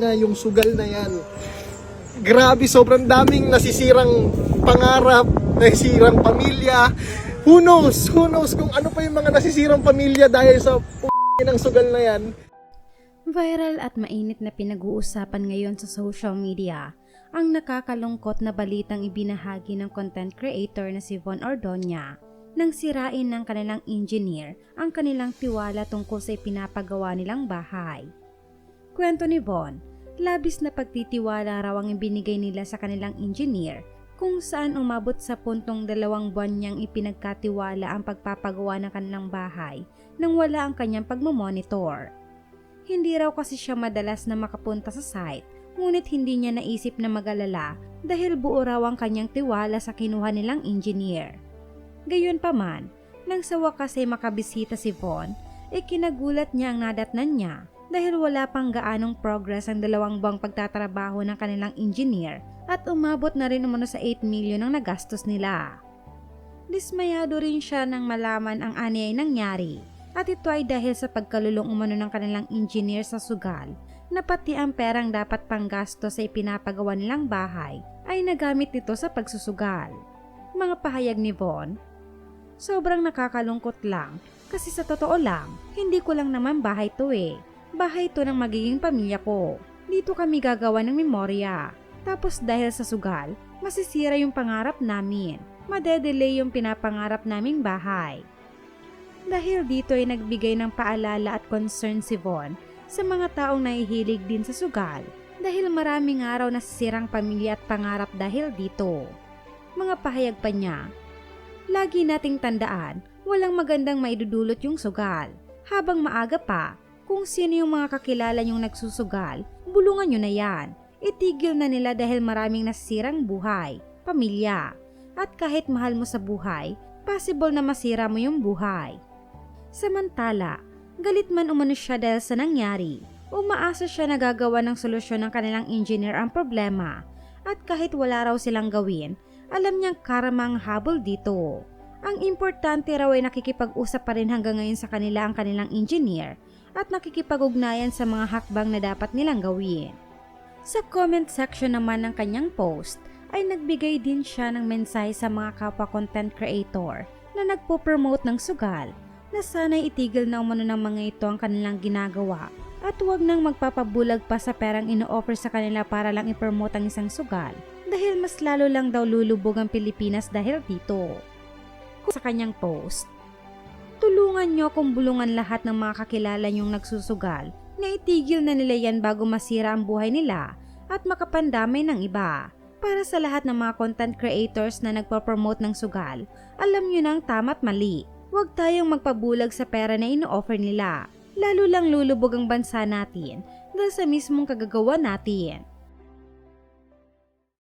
nga yung sugal na yan. Grabe, sobrang daming nasisirang pangarap, nasisirang pamilya. Who knows? Who knows kung ano pa yung mga nasisirang pamilya dahil sa p- ng sugal na yan. Viral at mainit na pinag-uusapan ngayon sa social media ang nakakalungkot na balitang ibinahagi ng content creator na si Von Ordonia nang sirain ng kanilang engineer ang kanilang tiwala tungkol sa ipinapagawa nilang bahay. Kwento ni Von, labis na pagtitiwala raw ang ibinigay nila sa kanilang engineer kung saan umabot sa puntong dalawang buwan niyang ipinagkatiwala ang pagpapagawa ng kanilang bahay nang wala ang kanyang pagmamonitor. Hindi raw kasi siya madalas na makapunta sa site, ngunit hindi niya naisip na magalala dahil buo raw ang kanyang tiwala sa kinuha nilang engineer. Gayunpaman, nang sa wakas ay makabisita si Von, ay kinagulat niya ang nadatnan niya dahil wala pang gaanong progress ang dalawang buwang pagtatrabaho ng kanilang engineer at umabot na rin umano sa 8 million ang nagastos nila. Dismayado rin siya nang malaman ang ani ay nangyari at ito ay dahil sa pagkalulong umano ng kanilang engineer sa sugal na pati ang perang dapat panggasto sa ipinapagawa nilang bahay ay nagamit nito sa pagsusugal. Mga pahayag ni Von, sobrang nakakalungkot lang kasi sa totoo lang, hindi ko lang naman bahay to eh. Bahay to ng magiging pamilya ko. Dito kami gagawa ng memorya. Tapos dahil sa sugal, masisira yung pangarap namin. Madedelay yung pinapangarap naming bahay. Dahil dito ay nagbigay ng paalala at concern si Von sa mga taong nahihilig din sa sugal dahil maraming araw na sisirang pamilya at pangarap dahil dito. Mga pahayag pa niya, Lagi nating tandaan, walang magandang maidudulot yung sugal. Habang maaga pa, kung sino yung mga kakilala yung nagsusugal, bulungan nyo na yan. Itigil na nila dahil maraming nasisirang buhay, pamilya. At kahit mahal mo sa buhay, possible na masira mo yung buhay. Samantala, galit man umano siya dahil sa nangyari, umaasa siya na gagawa ng solusyon ng kanilang engineer ang problema. At kahit wala raw silang gawin, alam niyang karama ang habol dito. Ang importante raw ay nakikipag-usap pa rin hanggang ngayon sa kanila ang kanilang engineer at nakikipag-ugnayan sa mga hakbang na dapat nilang gawin. Sa comment section naman ng kanyang post ay nagbigay din siya ng mensahe sa mga kapwa content creator na nagpo-promote ng sugal na sana'y itigil na umano ng mga ito ang kanilang ginagawa at huwag nang magpapabulag pa sa perang ino-offer sa kanila para lang i-promote ang isang sugal dahil mas lalo lang daw lulubog ang Pilipinas dahil dito. Sa kanyang post, Tulungan nyo kung bulungan lahat ng mga kakilala nyong nagsusugal na itigil na nila yan bago masira ang buhay nila at makapandamay ng iba. Para sa lahat ng mga content creators na nagpo-promote ng sugal, alam nyo nang tama't mali. Huwag tayong magpabulag sa pera na ino-offer nila. Lalo lang lulubog ang bansa natin dahil sa mismong kagagawa natin.